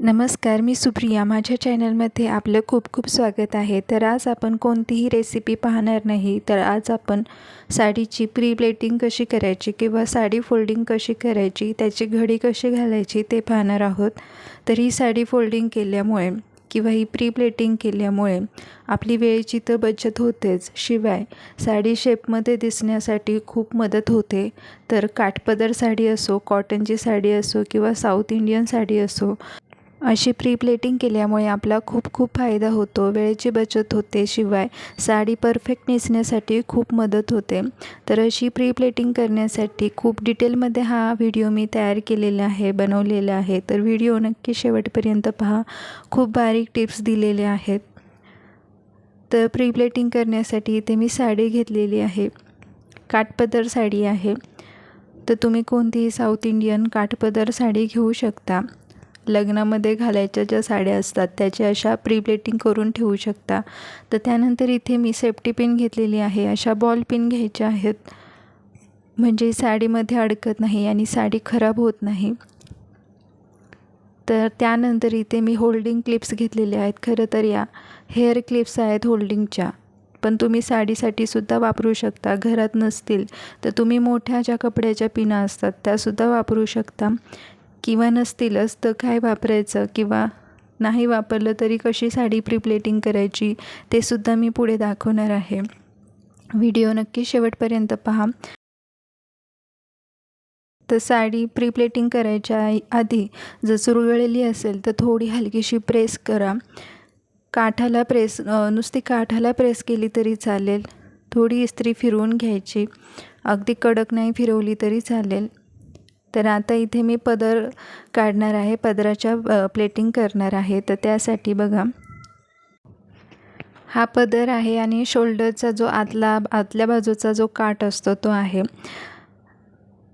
नमस्कार मी सुप्रिया. माझ्या चॅनलमध्ये आपलं खूप खूप स्वागत आहे. तर आज आपण कोणतीही रेसिपी पाहणार नाही तर आज आपण साडीची प्री प्लेटिंग कशी करायची किंवा साडी फोल्डिंग कशी करायची त्याची घडी कशी घालायची ते पाहणार आहोत. तर ही साडी फोल्डिंग केल्यामुळे किंवा ही प्री प्लेटिंग केल्यामुळे आपली वेळेची तर बचत होतेच. शिवाय साडी शेपमध्ये दिसण्यासाठी खूप मदत होते. तर काठपदर साडी असो कॉटनची साडी असो किंवा साऊथ इंडियन साडी असो अशी प्री प्लेटिंग केल्यामुळे आपला खूप खूप फायदा होतो. वेळेची बचत होते शिवाय साडी परफेक्ट नेसण्यासाठी खूप मदत होते. तर अशी प्री प्लेटिंग करण्यासाठी खूप डिटेलमध्ये हा व्हिडिओ मी तयार केलेला आहे बनवलेला आहे. तर व्हिडिओ नक्की शेवटपर्यंत पहा. खूप बारीक टिप्स दिलेले आहेत. तर प्री प्लेटिंग करण्यासाठी इथे मी साडी घेतलेली आहे. काठपदर साडी आहे. तर तुम्ही कोणतीही साऊथ इंडियन काठपदर साडी घेऊ शकता. लग्नामध्ये घालायच्या ज्या साड्या असतात त्याच्या अशा प्री प्लेटिंग करून ठेवू शकता. तर त्यानंतर इथे मी सेफ्टी पिन घेतलेली आहे. अशा बॉल पिन घ्यायच्या आहेत. म्हणजे साडीमध्ये अडकत नाही आणि साडी खराब होत नाही. तर त्यानंतर इथे मी होल्डिंग क्लिप्स घेतलेल्या आहेत. खरं तर या हेअर क्लिप्स आहेत होल्डिंगच्या पण तुम्ही साडीसाठी सुद्धा वापरू शकता. घरात नसतील तर तुम्ही मोठ्या ज्या कपड्याच्या पिना असतात त्यासुद्धा वापरू शकता. किंवा नसतीलच तर काय वापरायचं? किंवा नाही वापरलं तरी कशी साडी प्रिप्लेटिंग करायची? ते सुद्धा मी पुढे दाखवणार आहे. व्हिडिओ नक्की शेवटपर्यंत पहा. तर साडी प्रिप्लेटिंग करायच्या आधी जर चुरगळलेली असेल तर थोडी हलकीशी प्रेस करा. काठाला प्रेस नुसती काठाला प्रेस केली तरी चालेल. थोडी इस्त्री फिरवून घ्यायची. अगदी कडक नाही फिरवली तरी चालेल. तर आता इथे मी पदर काढणार आहे पदराच्या प्लेटिंग करणार आहे. तर त्यासाठी बघा. हा पदर आहे आणि शोल्डरचा जो आतला आतल्या बाजूचा जो काठ असतो तो आहे.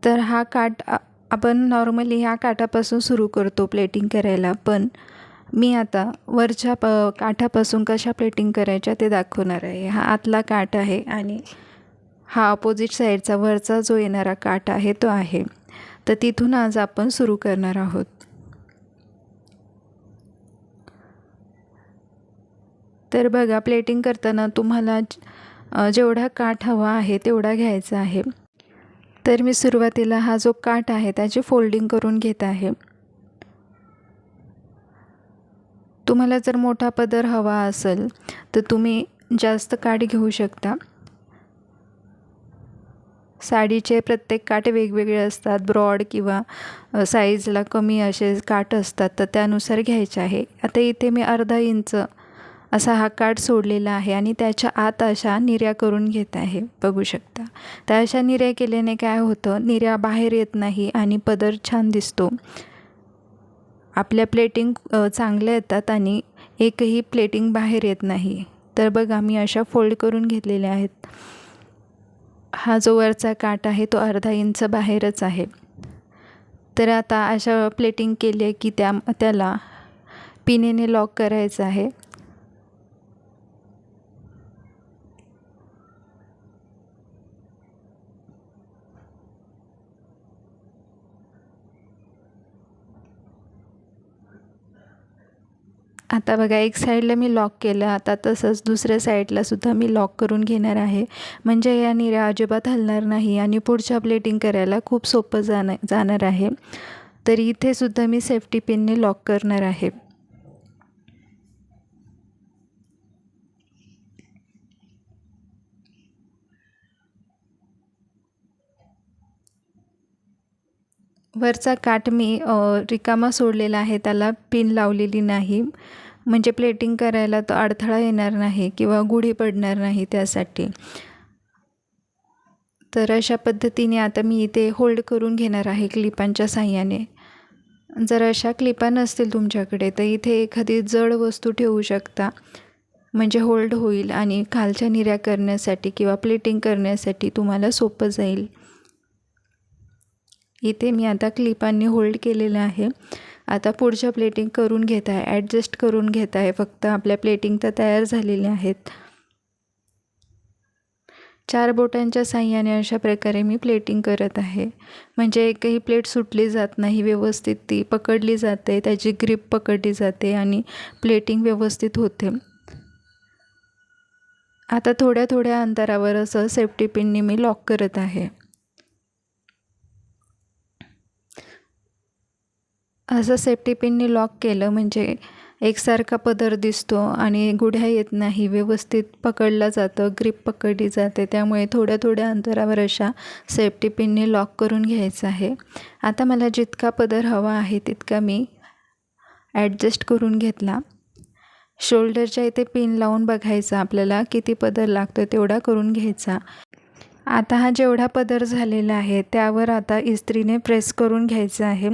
तर हा काठ आपण नॉर्मली ह्या काठापासून सुरू करतो प्लेटिंग करायला. पण मी आता वरच्या प काठापासून कशा प्लेटिंग करायच्या ते दाखवणार आहे. हा आतला काठ आहे आणि हा अपोजिट साईडचा वरचा जो येणारा काठ आहे तो आहे. तर तिथून आज आपण सुरू करणार आहोत. तर बघा प्लेटिंग करताना तुम्हाला जेवढा काठ हवा आहे तेवढा घ्यायचा आहे. तर मी सुरुवातीला हा जो काठ आहे त्याची फोल्डिंग करून घेत आहे. तुम्हाला जर मोठा पदर हवा असेल तर तुम्ही जास्त काठ घेऊ शकता. साडीचे प्रत्येक काठ वेगवेगळे असतात. ब्रॉड किंवा साईजला कमी असे काठ असतात तर त्यानुसार घ्यायचे आहे. आता इथे मी अर्धा इंच असा हा काठ सोडलेला आहे आणि त्याच्या आत अशा निर्या करून घेत आहे. बघू शकता. तर अशा निर्या केल्याने काय होतं? निर्या बाहेर येत नाही आणि पदर छान दिसतो. आपल्या प्लेटिंग चांगल्या येतात आणि एकही प्लेटिंग बाहेर येत नाही. तर बघा मी अशा फोल्ड करून घेतलेल्या आहेत. हा जो वरचा काट आहे तो अर्धा इंच बाहेरच आहे. तर आता अशा प्लेटिंग केली आहे की त्या त्याला पिनेने लॉक करायचं आहे. आता बघा एक साईडला मी लॉक केलं. आता तसंच दुसऱ्या साईडला सुद्धा मी लॉक करून घेणार आहे. म्हणजे या निऱ्या अजिबात हलणार नाही आणि पुढच्या प्लेटिंग करायला खूप सोपं जाणं जाणार आहे. तर इथे सुद्धा मी सेफ्टी पिनने लॉक करणार आहे. वरचा काठ मी रिकामा सोडलेला आहे. त्याला पिन लावलेली नाही. म्हणजे प्लेटिंग करायला तो अडथळा येणार नाही किंवा गुढी पडणार नाही त्यासाठी. तर अशा पद्धतीने आता मी इथे होल्ड करून घेणार आहे क्लिपांच्या साह्याने. जर अशा क्लिपा नसतील तुमच्याकडे तर इथे एखादी जड वस्तू ठेवू शकता. म्हणजे होल्ड होईल आणि खालच्या निर्या करण्यासाठी किंवा प्लेटिंग करण्यासाठी तुम्हाला सोपं जाईल. इथे मी आता क्लिपांनी होल्ड केलेलं आहे. आता पुढच्या प्लेटिंग करून घेत आहे ॲडजस्ट करून घेत आहे. फक्त आपल्या प्लेटिंग तर तयार झालेल्या आहेत. चार बोटांच्या साह्याने अशा प्रकारे मी प्लेटिंग करत आहे. म्हणजे एकही प्लेट सुटली जात नाही व्यवस्थित ती पकडली जाते त्याची ग्रीप पकडली जाते आणि प्लेटिंग व्यवस्थित होते. आता थोड्या थोड्या अंतरावर असं सेफ्टी पिननी मी लॉक करत आहे. असं सेफ्टी पिनने लॉक केलं म्हणजे एकसारखा पदर दिसतो आणि गुढ्या येत नाही व्यवस्थित पकडला जातं ग्रीप पकडली जाते. त्यामुळे थोड्या थोड्या अंतरावर अशा सेफ्टी पिनने लॉक करून घ्यायचं आहे. आता मला जितका पदर हवा आहे तितका मी ॲडजस्ट करून घेतला. शोल्डरच्या इथे पिन लावून बघायचा आपल्याला किती पदर लागतो तेवढा करून घ्यायचा. आता हा जेवढा पदर झालेला आहे त्यावर आता इस्त्रीने प्रेस करून घ्यायचं आहे.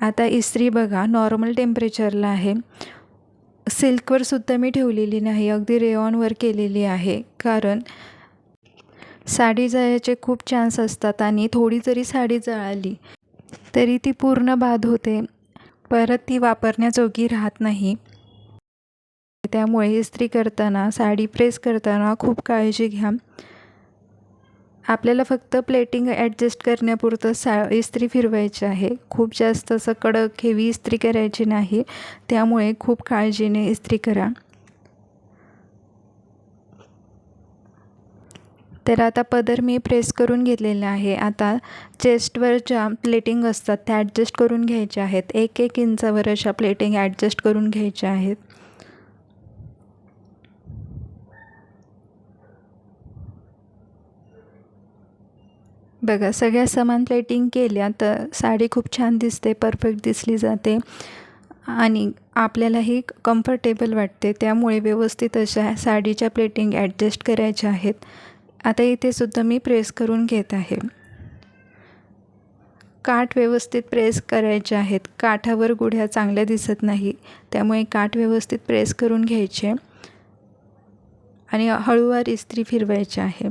आता इस्त्री बघा नॉर्मल टेम्परेचरला आहे. सिल्कवर सुद्धा मी ठेवलेली नाही अगदी रेऑनवर केलेली आहे. कारण साडी जळायचे खूप चान्स असतात आणि थोडी जरी साडी जळाली तरी ती पूर्ण बाद होते. परत ती वापरण्याजोगी राहत नाही. त्यामुळे इस्त्री करताना साडी प्रेस करताना खूप काळजी घ्या. आपल्याला फक्त प्लेटिंग ॲडजस्ट करण्यापुरतं सा इस्त्री फिरवायची आहे. खूप जास्त असं कडक हेवी इस्त्री करायची नाही. त्यामुळे खूप काळजीने इस्त्री करा. तर आता पदर मी प्रेस करून घेतलेला आहे. आता चेस्टवर ज्या प्लेटिंग असतात त्या ॲडजस्ट करून घ्यायच्या आहेत. एक एक इंचावर अशा प्लेटिंग ॲडजस्ट करून घ्यायच्या आहेत. बघा सगळ्या समान प्लेटिंग केल्या तर साडी खूप छान दिसते परफेक्ट दिसली जाते. आणि आपल्यालाही कम्फर्टेबल वाटते. त्यामुळे व्यवस्थित अशा साडीच्या प्लेटिंग ॲडजस्ट करायच्या आहेत. आता इथे सुद्धा मी प्रेस करून घेत आहे. काठ व्यवस्थित प्रेस करायचे आहेत. काठावर गुढ्या चांगल्या दिसत नाही. त्यामुळे काठ व्यवस्थित प्रेस करून घ्यायचे. आणि हळूवार इस्त्री फिरवायची आहे.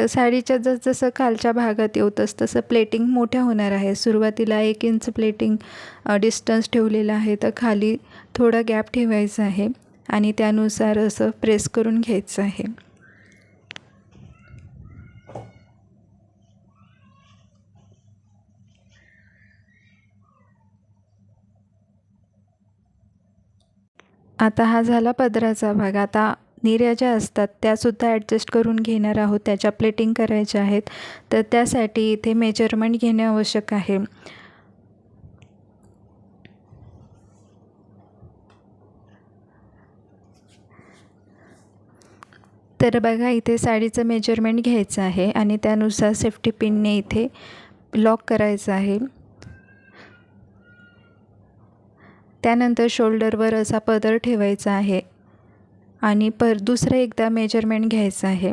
तर साडीच्या जसजसं खालच्या भागात येऊ तस तसं प्लेटिंग मोठ्या होणार आहे. सुरुवातीला एक इंच प्लेटिंग डिस्टन्स ठेवलेलं आहे. तर खाली थोडा गॅप ठेवायचा आहे आणि त्यानुसार असं प्रेस करून घ्यायचं आहे. आता हा झाला पदराचा भाग. आता निर्या ज्या असतात त्यासुद्धा ॲडजस्ट करून घेणार आहोत त्याच्या प्लेटिंग करायच्या आहेत. तर त्यासाठी इथे मेजरमेंट घेणे आवश्यक आहे. तर बघा इथे साडीचं मेजरमेंट घ्यायचं आहे आणि त्यानुसार सेफ्टी पिनने इथे लॉक करायचं आहे. त्यानंतर शोल्डरवर असा पदर ठेवायचा आहे. आणि पर दुसरं एकदा मेजरमेंट घ्यायचं आहे.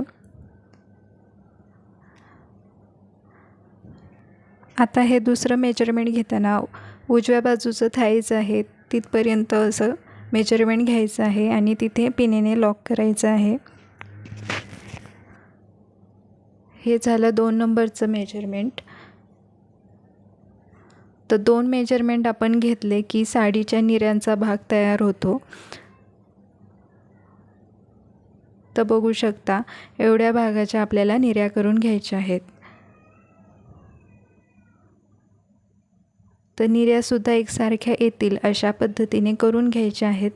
आता हे दुसरं मेजरमेंट घेताना उजव्या बाजूचं थाईज आहे तिथपर्यंत असं मेजरमेंट घ्यायचं आहे आणि तिथे पिनेने लॉक करायचं आहे. हे झालं दोन नंबरचं मेजरमेंट तर दोन मेजरमेंट आपण घेतले की साडीच्या निऱ्यांचा भाग तयार होतो. तर बघू शकता एवढ्या भागाच्या आपल्याला निर्या करून घ्यायच्या आहेत. तर निर्यासुद्धा एकसारख्या येतील अशा पद्धतीने करून घ्यायच्या आहेत.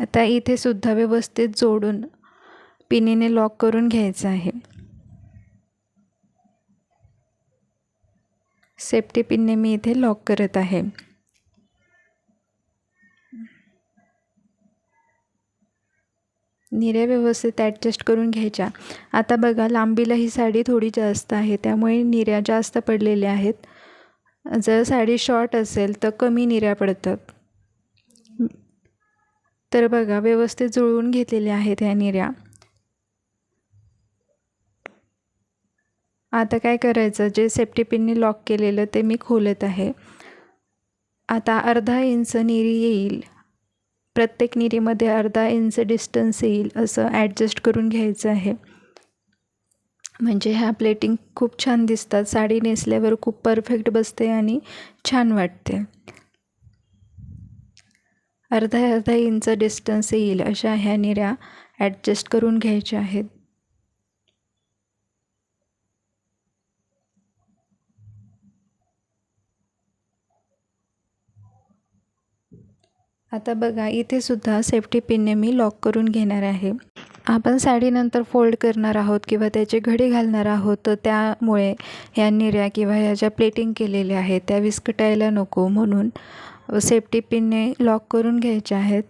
आता इथे सुद्धा व्यवस्थित जोडून पिनीने लॉक करून घ्यायचं आहे. सेफ्टी पिनने मी इथे लॉक करत आहे. निऱ्या व्यवस्थित ॲडजस्ट करून घ्यायच्या. आता बघा लांबीला ही साडी थोडी जास्त आहे त्यामुळे निऱ्या जास्त पडलेल्या आहेत. जर साडी शॉर्ट असेल तर कमी निऱ्या पडतात. तर बघा व्यवस्थित जुळवून घेतलेल्या आहेत ह्या निऱ्या. आता काय करायचं? जे सेफ्टी पिनने लॉक केलेलं ते मी खोलत आहे. आता अर्धा इंच निरी येईल. प्रत्येक निरीमध्ये अर्धा इंच डिस्टन्स येईल असं ॲडजस्ट करून घ्यायचं आहे. म्हणजे ह्या प्लेटिंग खूप छान दिसतात. साडी नेसल्यावर खूप परफेक्ट बसते आणि छान वाटते. अर्धा अर्धा इंच डिस्टन्स येईल अशा ह्या निऱ्या ॲडजस्ट करून घ्यायच्या आहेत. आता बघा इथे सुद्धा सेफ्टी पिनने मी लॉक करून घेणार आहे. आपण साडीनंतर फोल्ड करणार आहोत किंवा त्याचे घडी घालणार आहोत तर त्यामुळे ह्या निर्या किंवा ह्या ज्या प्लेटिंग केलेल्या आहेत त्या विस्कटायला नको म्हणून सेफ्टी पिनने लॉक करून घ्यायच्या आहेत.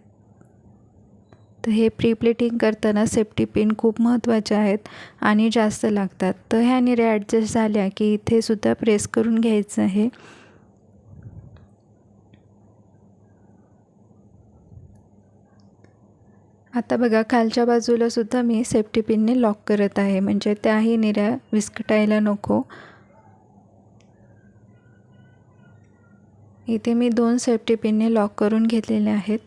तर हे प्री प्लेटिंग करताना सेफ्टी पिन खूप महत्त्वाचे आहेत आणि जास्त लागतात. तर ह्या निर्या ॲडजस्ट झाल्या की इथेसुद्धा प्रेस करून घ्यायचं आहे. आता बघा खालच्या बाजूला सुद्धा मी सेफ्टी पिनने लॉक करत आहे. म्हणजे त्याही निऱ्या विस्कटायला नको. इथे मी दोन सेफ्टी पिनने लॉक करून घेतलेले आहेत.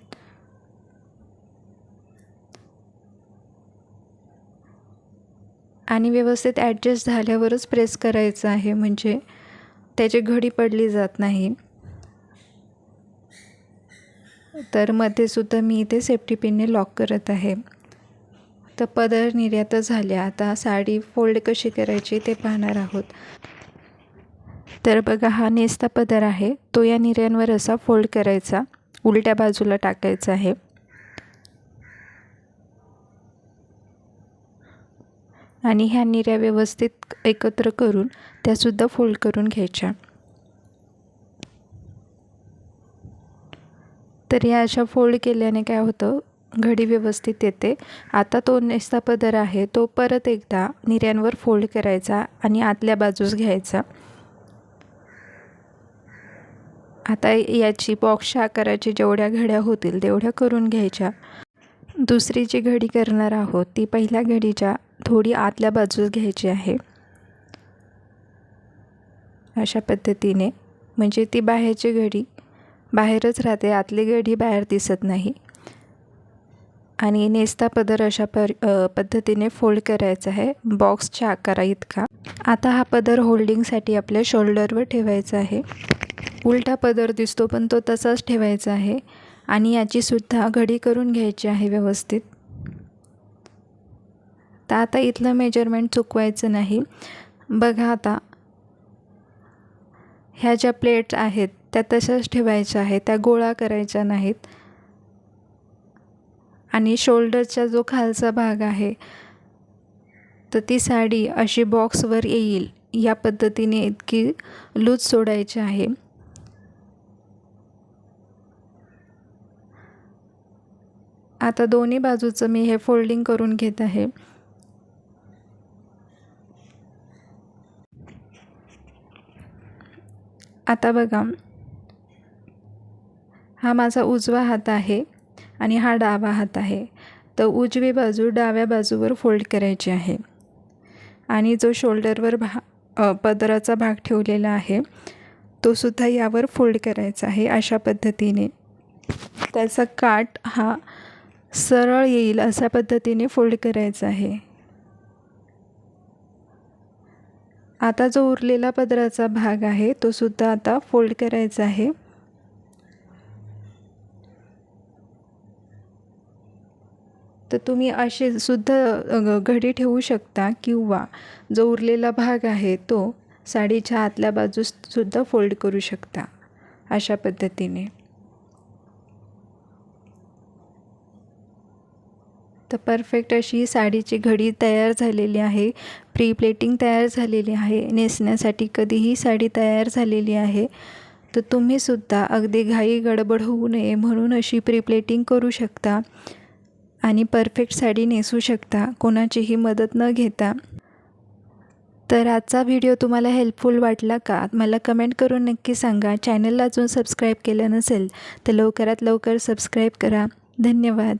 आणि व्यवस्थित ॲडजस्ट झाल्यावरच प्रेस करायचं आहे. म्हणजे त्याची घडी पडली जात नाही. तर मध्ये सुद्धा मी इथे सेफ्टी पिनने लॉक करत आहे. तर पदर निर्यात झाल्या. आता साडी फोल्ड कशी करायची ते पाहणार आहोत. तर बघा हा नेसता पदर आहे. तो या निर्यांवर असा फोल्ड करायचा. उलट्या बाजूला टाकायचा आहे. आणि ह्या निर्या व्यवस्थित एकत्र करून त्यासुद्धा फोल्ड करून घ्यायच्या. तर या अशा फोल्ड केल्याने काय होतं? घडी व्यवस्थित येते. आता तो नेसता पदर आहे तो परत एकदा निर्यांवर फोल्ड करायचा आणि आतल्या बाजूस घ्यायचा. आता याची बॉक्सच्या आकाराची जेवढ्या घड्या होतील तेवढ्या करून घ्यायच्या. दुसरी जी घडी करणार आहोत ती पहिल्या घडीच्या थोडी आतल्या बाजूस घ्यायची आहे. अशा पद्धतीने. म्हणजे ती बाहेरची घडी बाहेरच राहते आतली गडी बाहेर दिसत नाही. आणि नेस्ता पदर अशा पर पद्धतीने फोल्ड करायचा आहे बॉक्सच्या आकारा इतका. आता हा पदर होल्डिंगसाठी आपल्या शोल्डरवर ठेवायचा आहे. उलटा पदर दिसतो पण तो तसाच ठेवायचा आहे. आणि याचीसुद्धा घडी करून घ्यायची आहे व्यवस्थित. तर आता इथलं मेजरमेंट चुकवायचं नाही. बघा आता. ह्या ज्या प्लेट्स आहेत त्या तशाच ठेवायच्या आहेत त्या गोळा करायच्या नाहीत. आणि शोल्डरचा जो खालचा भाग आहे तर ती साडी अशी बॉक्सवर येईल. या पद्धतीने इतकी लूज सोडायची आहे. आता दोन्ही बाजूचं मी हे फोल्डिंग करून घेत आहे. आता बघा हा माझा उजवा हात आहे आणि हा डावा हात आहे. तर उजवी बाजू डाव्या बाजूवर फोल्ड करायची आहे. आणि जो शोल्डरवर भा पदराचा भाग ठेवलेला आहे तो सुद्धा यावर फोल्ड करायचा आहे अशा पद्धतीने. त्याचा काट हा सरळ येईल अशा पद्धतीने फोल्ड करायचा आहे. आता जो उरलेला पदराचा भाग आहे तो सुद्धा आता फोल्ड करायचा आहे. तर तुम्ही असे सुद्धा घडी ठेवू शकता किंवा जो उरलेला भाग आहे तो साडीच्या आतल्या बाजूस सुद्धा फोल्ड करू शकता अशा पद्धतीने. तर परफेक्ट अशी साडीची घडी तयार झालेली आहे प्री प्लेटिंग तयार झालेली आहे नेसण्यासाठी कधीही साडी तयार झालेली आहे. तर तुम्हीसुद्धा अगदी घाई गडबड होऊ नये म्हणून अशी प्री प्लेटिंग करू शकता. आणि परफेक्ट साडी नेसू शकता कोणाचीही मदत न घेता. तर आजचा व्हिडिओ तुम्हाला हेल्पफुल वाटला का? मला कमेंट करून नक्की सांगा. चॅनलला अजून सबस्क्राईब केलं नसेल तर लवकरात लवकर सबस्क्राईब करा. धन्यवाद.